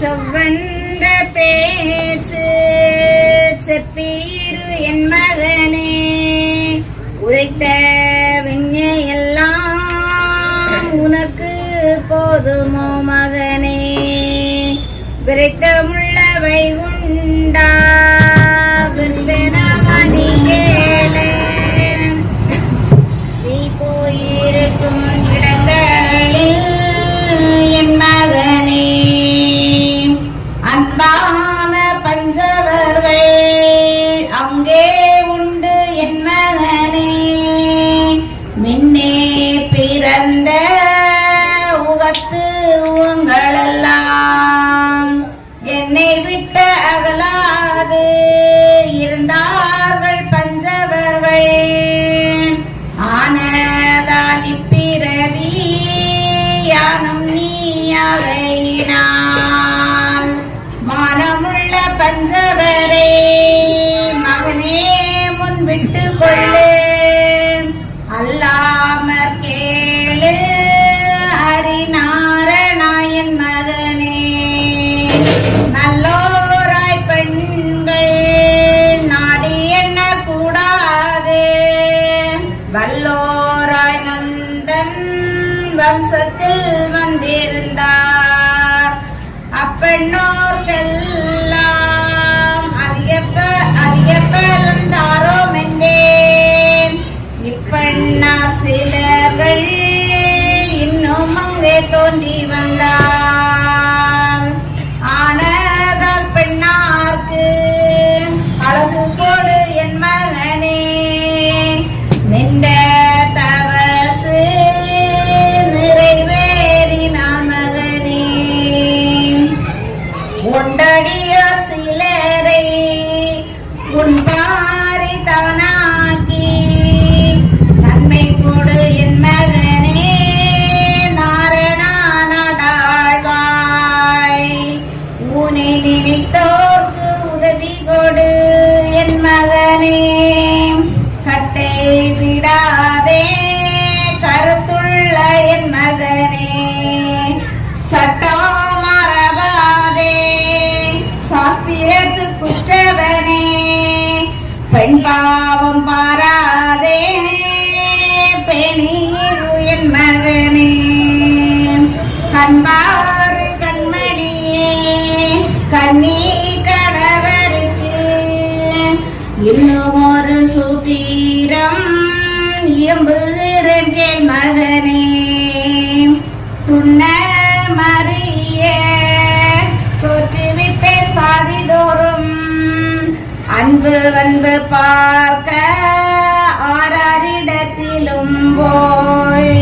செவ்வந்த பேச்சு செப்பீரு என் மகனே. உரைத்த வம்சத்தில் வந்திருந்தார். அப்பெண்ணோர்கள் இயம்புகிறேன் கேள் மகனே துண்ண மறிய தோற்றுவிப்பேன் சாதிதோறும். அன்பு வந்து பார்க்க ஆறாரிடத்திலும் போய்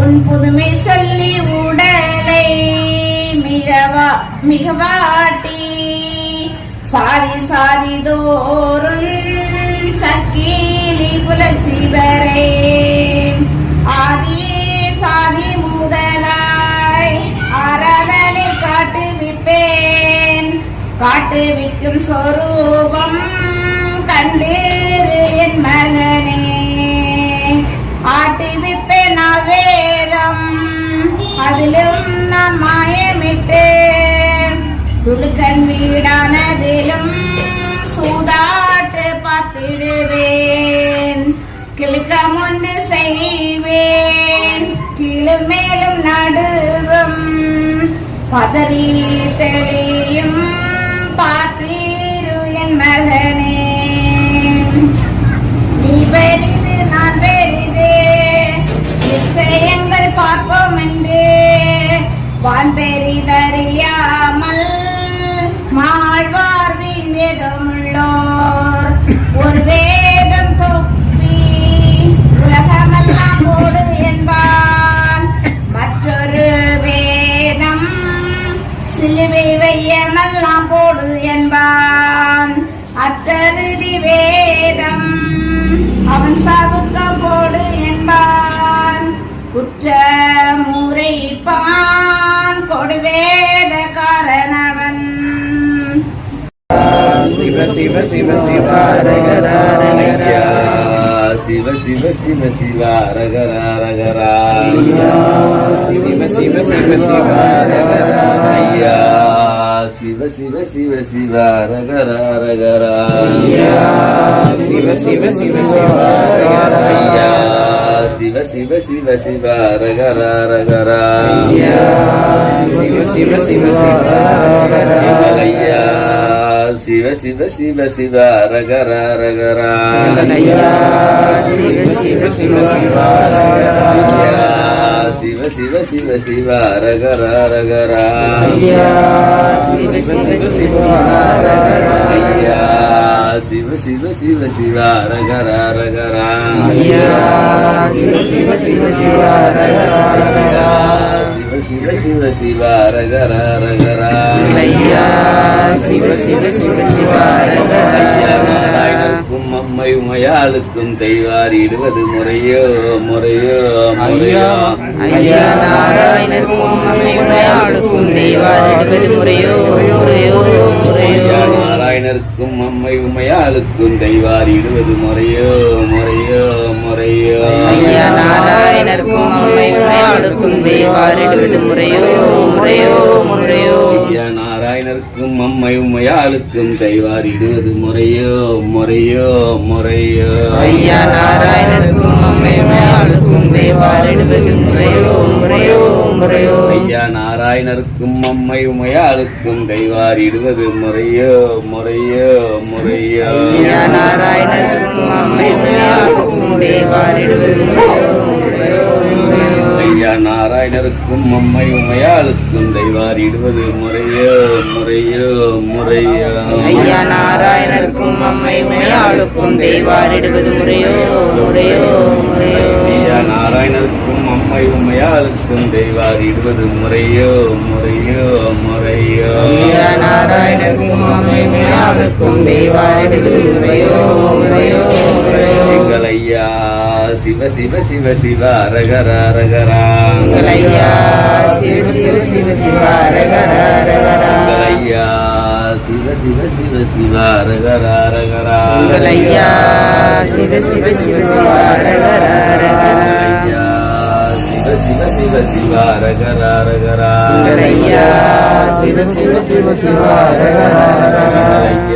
உன் புதுமை சொல்லி உடலை மிகவா மிகவாட்டி சாதி சாதி தோறும் சக்கீலி புலச்சிவரே. ஆதி சாதி முதலாய் ஆராதனை காட்டுவிப்பேன் காட்டுவிக்கும் சொரூபம் கண்டீரு என் மகனே. கிழக்கம் ஒன்று செய்வேன். கீழு மேலும் நடுவும். பதறி தெளியும் பார்த்தீரு என் மகனே. நீ பெரிது நான் பெரிது. நிச்சயங்கள் பார்ப்போம் என்று. வான் முறைப்பான் காரணவன் சிவ சிவ சிவ சிவ ரகரா ரகரா சிவ சிவ சிவ சிவ ரகரா ரகரா சிவ சிவ சிவ சிவ ரகரா ஐயா சிவ சிவ சிவ சிவ ரகரா ஐயா சிவ சிவ சிவ சிவ ஐயா சிவ சிவ சிவ சிவ ரகர ரகரா ஐயா சிவ சிவ சிவ சிவ ஐயா சிவ சிவ சிவ சிவ ரகர ரகரா ஐயா சிவ சிவ சிவ சிவ ஐயா சிவ சிவ சிவ சிவ ரகர ரகரா ஐயா சிவ சிவ சிவ சிவ ஐயா சிவ சிவ சிவ சிவ ரகர ரகரா ஐயா சிவ சிவ சிவ சிவ ஐயா சிவ சிவ சிவ சிவ ரகர ரகரா சிவ சிவ சிவ சிவ ஐயா நாராயணருக்கும் அம்மை உமையாளுக்கும் தெய்வாரிடுவது முறையோ முறையோ முறையோ ஐயா நாராயணருக்கும் அம்மை உமையாளுக்கும் தெய்வாரிடுவது முறையோ முறையோ முறையோ ஐயா நாராயணருக்கும் அம்மை உமையாளுக்கும் தெய்வாரிடுவது முறையோ முறையோ முறையோ. ஐயா நாராயணருக்கும் அம்மை உமையாளுக்கும் தெய்வாரிடுவது முறையோ முறையோ முறையோ. ஐயா நாராயணருக்கும் அம்மை உமையாளுக்கும் தெய்வாரிடுவது முறையோ முறையோ முறையோ. ஐயா நாராயணருக்கும் அம்மை உமையாளுக்கும் தெய்வாரிடுவது முறையோ முறையோ முறையோ. ஐயா நாராயணருக்கும் அம்மை உமையாளுக்கும் தெய்வாரிடுவது முறையோ முறையோ முறையோ. ஐயா நாராயணருக்கும் அம்மை உமையாளுக்கும் முறையோ முறையோ. ஐயா நாராயணருக்கும் அம்மை உமையாளுக்கும் தெய்வாரிடுவது முறையோ முறையோ முறையோ. ஐயா நாராயணருக்கும் அம்மை உமையாளுக்கும் தெய்வாரிடுவது முறையோ முறையோ முறையோ. ஐயா நாராயணருக்கும் அம்மை உமையாளுக்கும் தெய்வாரிடுவது முறையோ முறையோ முறையோ. ஐயா நாராயணருக்கும் அம்மை உமையாளுக்கும் தெய்வாரிடுவது முறையோ முறையோ முறையோ. எங்கள் ஐயா சிவ சிவ சிவ சிவ ரகர ரகரா உங்கள் ஐயா சிவ சிவ சிவ சிவ ரகர ரகரா எங்கள் ஐயா சிவ சிவ சிவ சிவ ரகர ரகரா உங்கள் ஐயா சிவ சிவ சிவ சிவ ரகர ரகரா ஐயா சிவ சிவ சிவ சிவ ரகர ரகரா உங்கள் ஐயா சிவ சிவ சிவ சிவ ரகர ரகரா ஐயா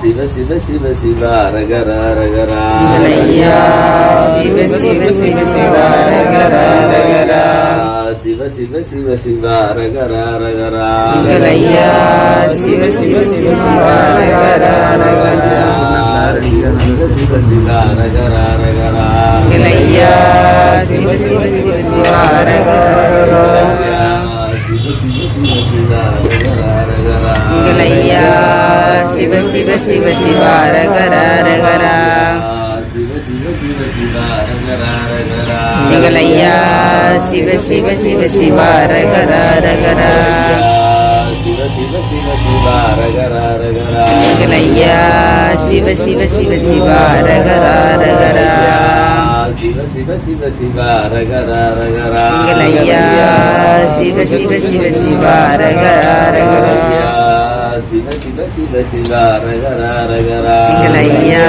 ரகரா ஐயா சிவ சிவ சிவ சிவ ரகர ரகரா உங்கள் ஐயா சிவ சிவ சிவ சிவ ரகர ரகரா சிவ சிவ சிவ சிவ ரகர ரகரா உங்கள் ஐயா சிவ சிவ சிவ சிவ ரகர ரகரா சிவ சிவ சிவ சிவ ரகர ரகரா உங்கள் ஐயா சிவ சிவ சிவ சிவ ரகர சிவ சிவ சிவ சிவ ரகர ரகரா உங்கள் ஐயா சிவ சிவ சிவ சிவ ரகர ரகரா சிவ சிவ சிவ சிவ ரகர எங்கள் ஐயா சிவ சிவ சிவ சிவ ரகர ரகரா சிவ சிவ சிவ சிவ எங்கள் ஐயா சிவ சிவ சிவ சிவ சிவ சிவ சிவ சிவ ரகர ரகரா எங்கள் ஐயா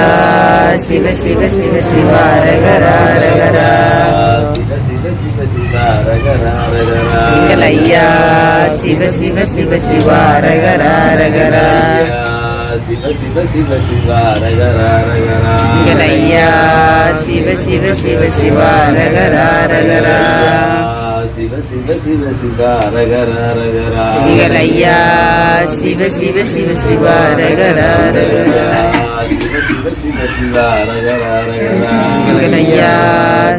சிவ சிவ சிவ சிவ ரகர ரகரா சிவ சிவ சிவ சிவ ரகர ரகரா எங்கள் ஐயா சிவ சிவ சிவ சிவ ரகர ரகரா சிவ சிவ சிவ சிவ ரகர ரகரா எங்கள் ஐயா சிவ சிவ சிவ சிவ சிவ சிவ சிவ சிவ ரகர ரகரா எங்கள் ஐயா சிவ சிவ சிவ சிவ ரகர ரகரா சிவ சிவ சிவ சிவ ரகர ரகரா எங்கள் ஐயா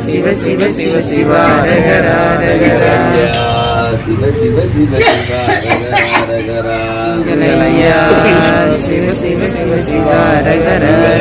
சிவ சிவ சிவ சிவ ரகர ரகரா சிவ சிவ சிவ சிவ ரகர ரகரா எங்கள் ஐயா சிவ சிவ சிவ சிவ ரகர ரகரா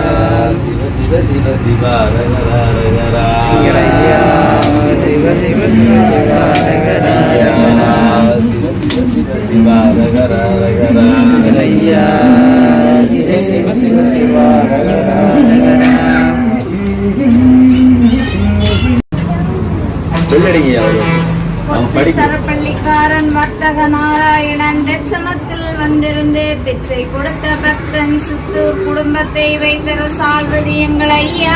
ஐயா சிவ சிவ சிவ சிவாரகரா சிவ சிவ சிவ சிவ ரகரா என் சித்தூர் குடும்பத்தை வைத்தர சால்வது எங்கள் ஐயா.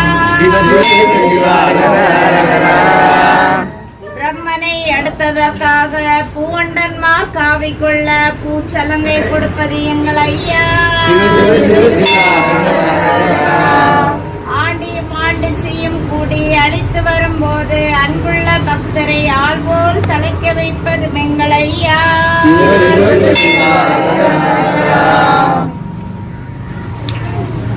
பிரம்மனை அடுத்ததற்காக பூவண்டன்மார் காவிக்கொள்ள பூச்சலங்கை கொடுப்பது எங்கள் ஐயா. சிவ ஆண்டியும் செய்யும் கூடி அழித்து வரும்போது அன்புள்ள பக்தரை ஆள் தலைக்க வைப்பது எங்கள் ஐயா.